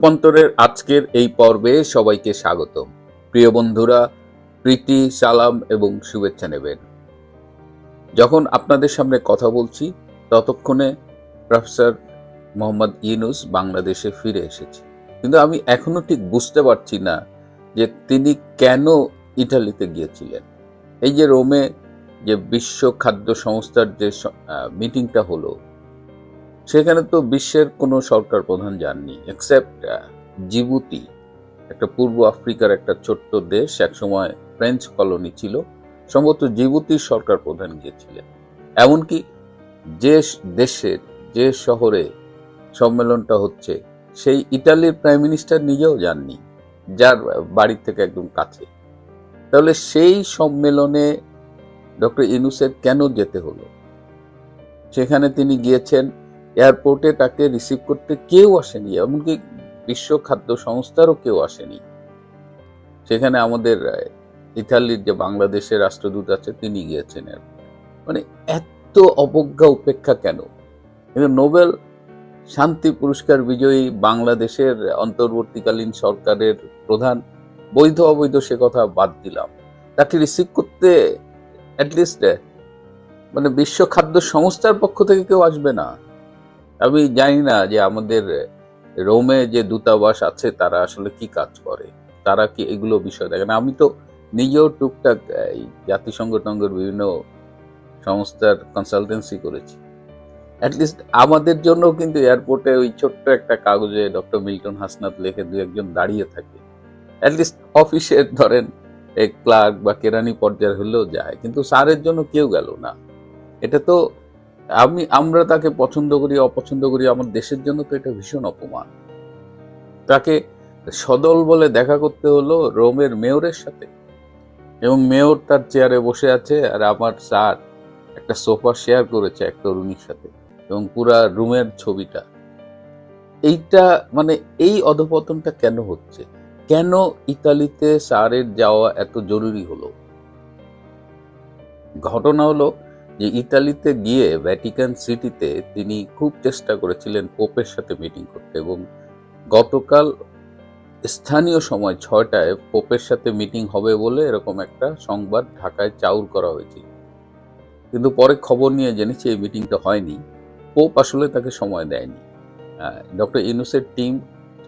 রূপান্তরের আজকের এই পর্বে সবাইকে স্বাগতম। প্রিয় বন্ধুরা, প্রীতি, সালাম এবং শুভেচ্ছা নেবেন। যখন আপনাদের সামনে কথা বলছি, ততক্ষণে প্রফেসর মোহাম্মদ ইউনুস বাংলাদেশে ফিরে এসেছে। কিন্তু আমি এখনও ঠিক বুঝতে পারছি না যে তিনি কেন ইটালিতে গিয়েছিলেন। এই যে রোমে যে বিশ্ব খাদ্য সংস্থার যে মিটিংটা হলো সেখানে তো বিশ্বের কোনো সরকার প্রধান যাননি এক্সেপ্ট জিবুতি, একটা পূর্ব আফ্রিকার একটা ছোট্ট দেশ, একসময় ফ্রেঞ্চ কলোনি ছিল, সম্ভবত জিবুতির সরকার প্রধান গিয়েছিলেন। এমনকি যে দেশের, যে শহরে সম্মেলনটা হচ্ছে, সেই ইটালির প্রাইম মিনিস্টার নিজেও যাননি, যার বাড়ি থেকে একদম কাছে। তাহলে সেই সম্মেলনে ডক্টর ইনুসের কেন যেতে হলো? সেখানে তিনি গিয়েছেন এয়ারপোর্টে তাকে রিসিভ করতে কেউ আসেনি, এমনকি বিশ্ব খাদ্য সংস্থারও কেউ আসেনি। সেখানে আমাদের ইতালির যে বাংলাদেশের রাষ্ট্রদূত আছে, তিনি গিয়েছেন মানে এত অবজ্ঞা উপেক্ষা কেন? নোবেল শান্তি পুরস্কার বিজয়ী বাংলাদেশের অন্তর্বর্তীকালীন সরকারের প্রধান বৈধ অবৈধ সে কথা বাদ দিলাম। তাকে রিসিভ করতে অ্যাটলিস্ট মানে বিশ্ব খাদ্য সংস্থার পক্ষ থেকে কেউ আসবে না। আমি জানি না যে আমাদের রোমে যে দূতাবাস আছে, তারা আসলে কি কাজ করে? তারা কি এগুলো বিষয় দেখেন আমি তো নিজেও টুকটাক জাতিসংঘ টঙ্গের বিভিন্ন সংস্থার কনসালটেন্সি করেছি। অ্যাটলিস্ট আমাদের জন্য কিন্তু এয়ারপোর্টে ওই ছোট্ট একটা কাগজে ডক্টর মিল্টন হাসনাত লেখে দু একজন দাঁড়িয়ে থাকে। অ্যাটলিস্ট অফিসের ধরেন ক্লার্ক বা কেরানি পর্যায়ে হলেও যায়। কিন্তু স্যারের জন্য কেউ গেল না। এটা তো আমি, আমরা তাকে পছন্দ করি, অপছন্দ করি, আমার দেশের জন্য তো এটা ভীষণ অপমান। তাকে সদল বলে দেখা করতে হলো রোমের মেয়রের সাথে। এবং মেয়র তার চেয়ারে বসে আছে আর আমার স্যার একটা সোফা শেয়ার করেছে এক তরুণীর সাথে এবং পুরা রুমের ছবিটা। এইটা মানে এই অধপতনটা কেন হচ্ছে? কেন ইতালিতে স্যারের যাওয়া এত জরুরি হলো? ঘটনা হলো যে ইতালিতে গিয়ে ভ্যাটিকান সিটিতে তিনি খুব চেষ্টা করেছিলেন পোপের সাথে মিটিং করতে এবং গতকাল স্থানীয় সময় ছয়টায় পোপের সাথে মিটিং হবে বলে এরকম একটা সংবাদ ঢাকায় চাউর করা হয়েছিল। কিন্তু পরে খবর নিয়ে জেনেছি এই মিটিংটা হয়নি। পোপ আসলে তাকে সময় দেয়নি। ডক্টর ইনুসের টিম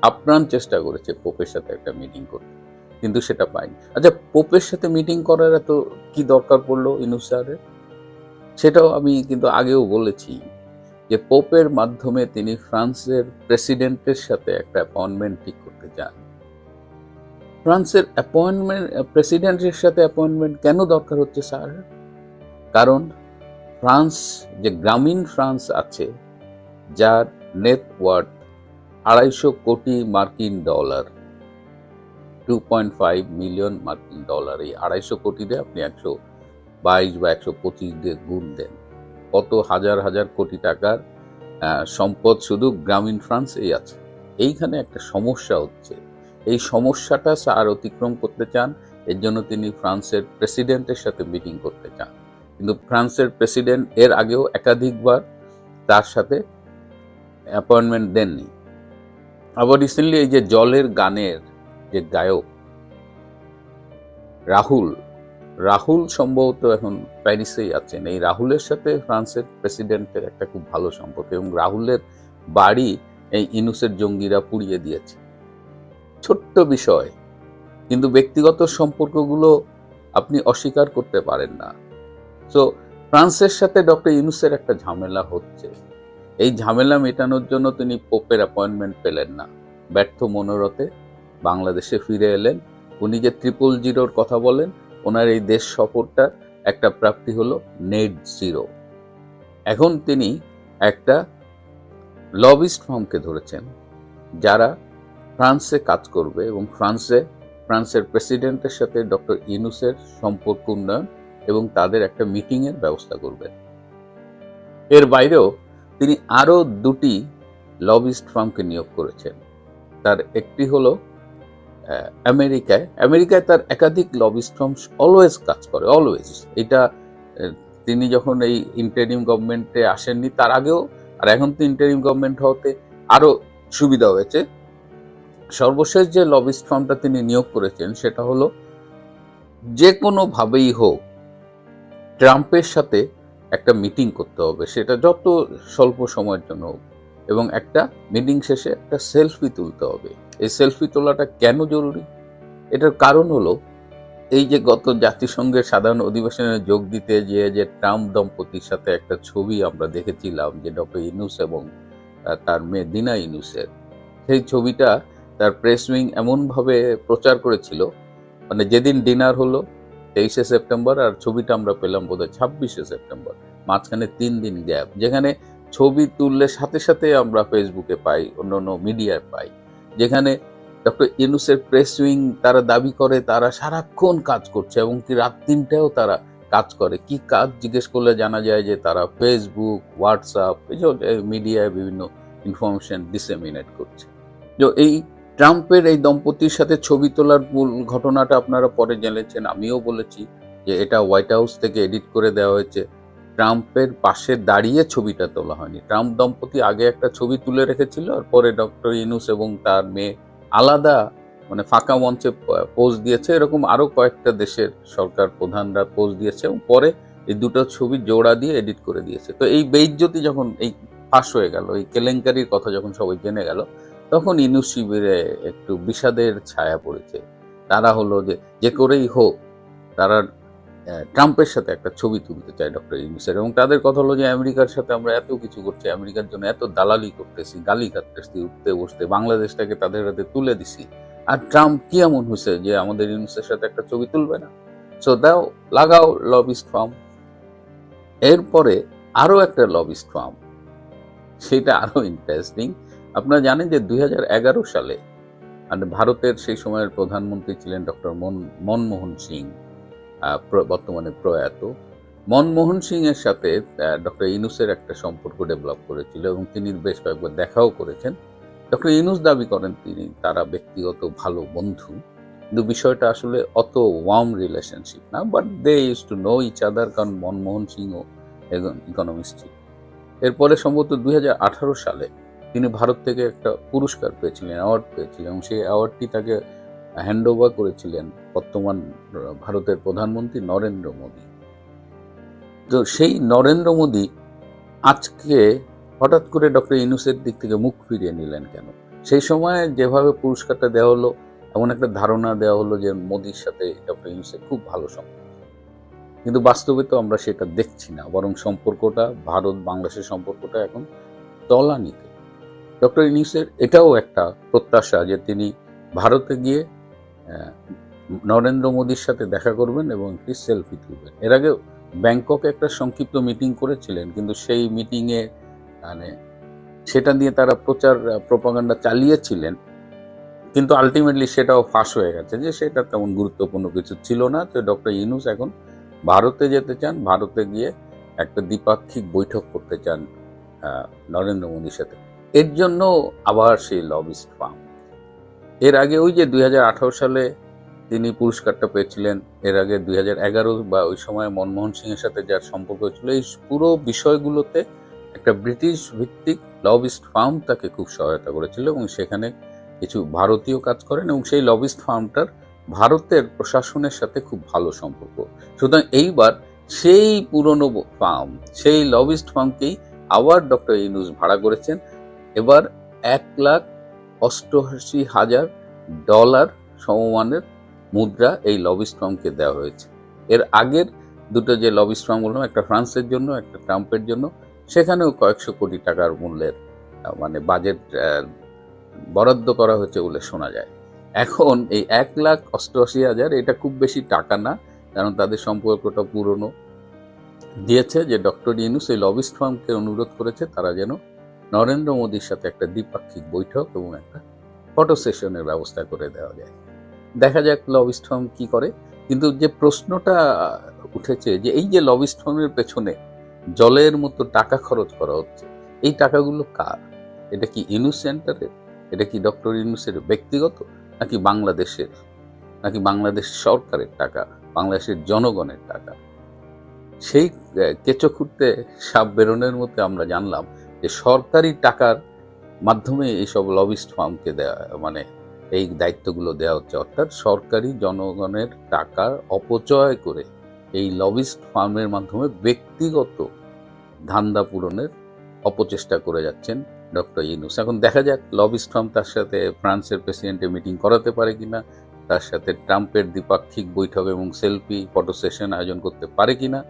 আপ্রাণ চেষ্টা করেছে পোপের সাথে একটা মিটিং করতে, কিন্তু সেটা পায়নি। আচ্ছা পোপের সাথে মিটিং করার এত কি দরকার পড়ল ইনুস স্যারের? সেটাও আমি কিন্তু আগেও বলেছি যে পোপের মাধ্যমে তিনি ফ্রান্সের প্রেসিডেন্টের সাথে একটা অ্যাপয়েন্টমেন্ট ঠিক করতে চান। ফ্রান্সের অ্যাপয়েন্টমেন্ট, প্রেসিডেন্টের সাথে অ্যাপয়েন্টমেন্ট কেন দরকার হচ্ছে স্যার? কারণ ফ্রান্স, যে গ্রামীণ ফ্রান্স আছে, যার নেটওয়ার্থ আড়াইশো কোটি মার্কিন dollar two point five million মার্কিন ডলার, এই আড়াইশো কোটিতে আপনি একশো বাইশ বা একশো পঁচিশ দিয়ে গুণ দেন। কত হাজার হাজার কোটি টাকার সম্পদ শুধু গ্রামীণ ফ্রান্স এই আছে। এইখানে একটা সমস্যা হচ্ছে। এই সমস্যাটা স্যার অতিক্রম করতে চান, এর জন্য তিনি ফ্রান্সের প্রেসিডেন্টের সাথে মিটিং করতে চান। কিন্তু ফ্রান্সের প্রেসিডেন্ট এর আগেও একাধিকবার তার সাথে অ্যাপয়েন্টমেন্ট দেননি। আবার রিসেন্টলি এই যে জলের গানের যে গায়ক, রাহুল রাহুল সম্ভবত এখন প্যারিসেই আছেন। এই রাহুলের সাথে ফ্রান্সের প্রেসিডেন্টের একটা খুব ভালো সম্পর্ক এবং রাহুলের বাড়ি এই ইনুসের জঙ্গিরা পুড়িয়ে দিয়েছে। ছোট্ট বিষয়, কিন্তু ব্যক্তিগত সম্পর্কগুলো আপনি অস্বীকার করতে পারেন না। তো ফ্রান্সের সাথে ডক্টর ইনুসের একটা ঝামেলা হচ্ছে। এই ঝামেলা মেটানোর জন্য তিনি পোপের অ্যাপয়েন্টমেন্ট পেলেন না। ব্যর্থ মনোরথে বাংলাদেশে ফিরে এলেন। উনি যে ট্রিপল জিরোর কথা বলেন ওনার এই দেশ সফরটা একটা প্রাপ্তি হলো নেট জিরো। এখন তিনি একটা লবিস্ট ফার্মকে ধরেছেন, যারা ফ্রান্সে কাজ করবে এবং ফ্রান্সে, ফ্রান্সের প্রেসিডেন্টের সাথে ডক্টর ইনুসের সম্পর্ক উন্নয়ন এবং তাদের একটা মিটিংয়ের ব্যবস্থা করবেন এর বাইরেও তিনি আরও দুটি লবিস্ট ফার্মকে নিয়োগ করেছেন। তার একটি হলো আমেরিকায় আমেরিকায় তার একাধিক লবিস্ট ফার্ম অলওয়েজ কাজ করে অলওয়েজ এটা তিনি যখন এই ইন্টারিম গভর্নমেন্টে আসেননি, তার আগেও, আর এখন তো ইন্টারিম গভর্নমেন্ট হওয়াতে আরও সুবিধা হয়েছে। সর্বশেষ যে লবিস্ট ফার্মটা তিনি নিয়োগ করেছেন, সেটা হলো যে কোনোভাবেই হোক, ট্রাম্পের সাথে একটা মিটিং করতে হবে। সেটা যত স্বল্প সময়ের জন্য হোক, এবং একটা মিটিং শেষে একটা সেলফি তুলতে হবে। এই সেলফি তোলাটা কেন জরুরি? এটার কারণ হলো, এই যে গত জাতিসংঘের সাধারণ অধিবেশনে যোগ দিতে যে যে ট্রাম্প দম্পতির সাথে একটা ছবি আমরা দেখেছিলাম যে ডক্টর ইনুস এবং তার মেয়ে দিনা ইনুসের সেই ছবিটা তার প্রেস উইং এমনভাবে প্রচার করেছিল মানে যেদিন ডিনার হলো তেইশে সেপ্টেম্বর আর ছবিটা আমরা পেলাম বোধহয় ছাব্বিশে সেপ্টেম্বর, মাঝখানে তিন দিন গ্যাপ, যেখানে ছবি তুললে সাথে সাথে আমরা ফেসবুকে পাই অন্য অন্য মিডিয়ায় পাই। যেখানে ডক্টর ইনুসের প্রেস উইং তারা দাবি করে, তারা সারাক্ষণ কাজ করছে এবং কি রাত তিনটাও তারা কাজ করে। কি কাজ? জিজ্ঞেস করলে জানা যায় যে তারা ফেসবুক হোয়াটসঅ্যাপ মিডিয়ায় বিভিন্ন ইনফরমেশন ডিসেমিনেট করছে। তো এই ট্রাম্পের এই দম্পতির সাথে ছবি তোলার মূল ঘটনাটা আপনারা পরে জেনেছেন। আমিও বলেছি যে এটা হোয়াইট হাউস থেকে এডিট করে দেওয়া হয়েছে। ট্রাম্পের পাশে দাঁড়িয়ে ছবিটা তোলা হয়নি। ট্রাম্প দম্পতি আগে একটা ছবি তুলে রেখেছিল, আর পরে ডক্টর ইনুস এবং তার মেয়ে আলাদা মানে ফাঁকা মঞ্চে পোজ দিয়েছে। এরকম আরও কয়েকটা দেশের সরকার প্রধানরা পোজ দিয়েছে এবং পরে এই দুটো ছবি জোড়া দিয়ে এডিট করে দিয়েছে। তো এই বেইজ্জতি যখন এই ফাঁস হয়ে গেল, এই কেলেঙ্কারির কথা যখন সবাই জেনে গেল, তখন ইনুস শিবিরে একটু বিষাদের ছায়া পড়েছে। তারা হলো যে যে করেই হোক, তারা ট্রাম্পের সাথে একটা ছবি তুলতে চায় ডক্টর ইউনুসের এবং তাদের কথা হলো যে আমেরিকার সাথে আমরা এত কিছু করছি, আমেরিকার জন্য এত দালালি করতেছি, গালি কাটতেছি, উঠতে বসতে, বাংলাদেশটাকে তাদের হাতে তুলে দিছি। আর ট্রাম্প কি এমন হয়েছে যে আমাদের ইউনুসের সাথে একটা ছবি তুলবে না? সো দাও, লাগাও লবিস্ট ফার্ম এরপরে আরও একটা লবিস্ট ফার্ম সেটা আরও ইন্টারেস্টিং আপনারা জানেন যে দুই হাজার এগারো সালে মানে ভারতের সেই সময়ের প্রধানমন্ত্রী ছিলেন ডক্টর মন, মনমোহন সিং। বর্তমানে প্রয়াত। মনমোহন সিং এর সাথে ডক্টর ইনুসের একটা সম্পর্ক ডেভেলপ করেছিল এবং তিনি বেশ কয়েকবার দেখাও করেছেন। ডক্টর ইনুস দাবি করেন তিনি, তারা ব্যক্তিগত ভালো বন্ধু। কিন্তু বিষয়টা আসলে অত ওয়ার্ম রিলেশনশিপ না but they use to know each other কারণ মনমোহন সিংও ইকোনমিস্ট ছিল। এরপরে সম্ভবত দুই হাজার আঠারো সালে তিনি ভারত থেকে একটা পুরস্কার পেয়েছিলেন অ্যাওয়ার্ড পেয়েছিলেন এবং সেই অ্যাওয়ার্ডটি তাকে হ্যান্ড ওভার করেছিলেন বর্তমান ভারতের প্রধানমন্ত্রী নরেন্দ্র মোদী। তো সেই নরেন্দ্র মোদী আজকে হঠাৎ করে ডক্টর ইনুসের দিক থেকে মুখ ফিরিয়ে নিলেন কেন? সেই সময় যেভাবে পুরস্কারটা দেওয়া হলো, এমন একটা ধারণা দেওয়া হলো যে মোদির সাথে ডক্টর ইনুসের খুব ভালো সম্পর্ক। কিন্তু বাস্তবে তো আমরা সেটা দেখছি না, বরং সম্পর্কটা ভারত, বাংলাদেশের সম্পর্কটা এখন তলানিতে। ডক্টর ইনিসের এটাও একটা প্রত্যাশা যে তিনি ভারতে গিয়ে নরেন্দ্র মোদীর সাথে দেখা করবেন এবং একটি সেলফি তুলবেন। এর আগে ব্যাংককে একটা সংক্ষিপ্ত মিটিং করেছিলেন, কিন্তু সেই মিটিংয়ে মানে সেটা নিয়ে তারা প্রচার প্রপাগান্ডা চালিয়েছিলেন, কিন্তু আলটিমেটলি সেটাও ফাঁস হয়ে গেছে যে সেটা তেমন গুরুত্বপূর্ণ কিছু ছিল না। তো ডক্টর ইনুস এখন ভারতে যেতে চান, ভারতে গিয়ে একটা দ্বিপাক্ষিক বৈঠক করতে চান নরেন্দ্র মোদীর সাথে। এর জন্য আবার সেই লবিস্ট ফার্ম এর আগে ওই যে দুই হাজার আঠারো সালে তিনি পুরস্কারটা পেয়েছিলেন, এর আগে দুই হাজার এগারো বা ওই সময় মনমোহন সিংয়ের সাথে যার সম্পর্ক ছিল, এই পুরো বিষয়গুলোতে একটা ব্রিটিশ ভিত্তিক লবিস্ট ফার্ম তাকে খুব সহায়তা করেছিল এবং সেখানে কিছু ভারতীয় কাজ করেন এবং সেই লবিস্ট ফার্মটার ভারতের প্রশাসনের সাথে খুব ভালো সম্পর্ক। সুতরাং এইবার সেই পুরনো ফার্ম, সেই লবিস্ট ফার্মকেই আবার ডক্টর ইনুস ভাড়া করেছেন। এবার এক লাখ অষ্টআশি হাজার ডলার সমমানের মুদ্রা এই লবিস্ট্রমকে দেওয়া হয়েছে। এর আগের দুটো যে লবিস্ট্রম বললাম একটা ফ্রান্সের জন্য, একটা ট্রাম্পের জন্য, সেখানেও কয়েকশো কোটি টাকার মূল্যের মানে বাজেট বরাদ্দ করা হয়েছে বলে শোনা যায়। এখন এই এক লাখ অষ্টআশি হাজার, এটা খুব বেশি টাকা না, কারণ তাদের সম্পর্কটা পুরনো। দিয়েছে যে ডক্টর ইউনুস এই লবিস্ট ফার্মকে অনুরোধ করেছে, তারা যেন নরেন্দ্র মোদীর সাথে একটা দ্বিপাক্ষিক বৈঠক এবং একটা ফটো সেশনের ব্যবস্থা করে দেওয়া যায়। দেখা যাক লবিস্ট ফার্ম কি করে। কিন্তু যে প্রশ্নটা উঠেছে যে এই যে লবিস্ট ফার্মের পেছনে জলের মতো টাকা খরচ করা হচ্ছে, এই টাকাগুলো কার? এটা কি ইনুস সেন্টারের? এটা কি ডক্টর ইনুসের ব্যক্তিগত নাকি বাংলাদেশের? নাকি বাংলাদেশ সরকারের টাকা, বাংলাদেশের জনগণের টাকা? সেই কেঁচো খুঁড়তে সাপ বেরোনের মধ্যে আমরা জানলাম যে সরকারি টাকার মাধ্যমে এইসব লবিস্ট ফার্মকে দেওয়া মানে এই দায়িত্বগুলো দেওয়া হচ্ছে। অর্থাৎ সরকারি জনগণের টাকার অপচয় করে এই লবিস্ট ফার্মের মাধ্যমে ব্যক্তিগত ধান্দা পূরণের অপচেষ্টা করে যাচ্ছেন ডক্টর ইউনুস। এখন দেখা যাক লবিস্ট ফার্ম তার সাথে ফ্রান্সের প্রেসিডেন্টের মিটিং করাতে পারে কিনা, তার সাথে ট্রাম্পের দ্বিপাক্ষিক বৈঠক এবং সেলফি ফটো সেশন আয়োজন করতে পারে কিনা,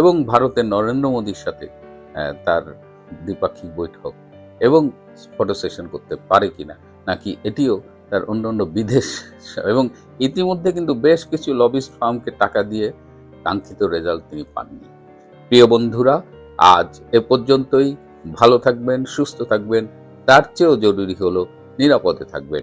এবং ভারতের নরেন্দ্র মোদীর সাথে তার দ্বিপাক্ষিক বৈঠক এবং ফটো সেশন করতে পারে কিনা, নাকি এটিও তার অন্য অন্য বিদেশ। এবং ইতিমধ্যে কিন্তু বেশ কিছু লবিস্ট ফার্মকে টাকা দিয়ে কাঙ্ক্ষিত রেজাল্ট তিনি পাননি। প্রিয় বন্ধুরা, আজ এ পর্যন্তই। ভালো থাকবেন, সুস্থ থাকবেন। তার চেয়েও জরুরি হলো নিরাপদে থাকবেন।